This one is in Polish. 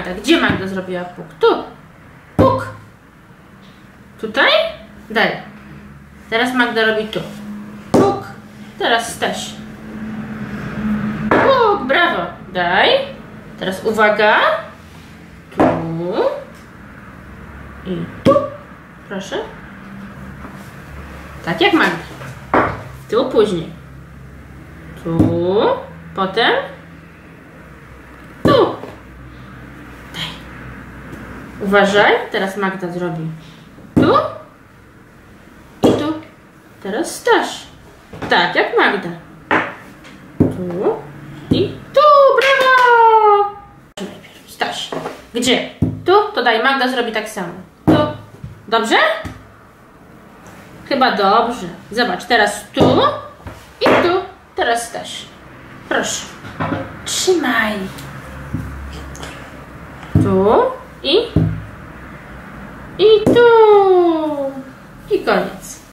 Magda. Gdzie Magda zrobiła puk? Tu. Puk. Tutaj? Daj. Teraz Magda robi tu. Puk. Teraz Staś. Puk. Brawo. Daj. Teraz uwaga. Tu. I tu. Proszę. Tak jak Magda. Tu później. Tu. Potem. Tu. Daj. Uważaj. Teraz Magda zrobi. Tu. I tu. Teraz Staś. Tak, jak Magda. Tu. I tu. Brawo. Najpierw Staś. Gdzie? Tu? To daj. Magda zrobi tak samo. Tu. Dobrze? Chyba dobrze. Zobacz, teraz tu i tu. Teraz Staś. Proszę. Trzymaj. Tu i i tu. I koniec.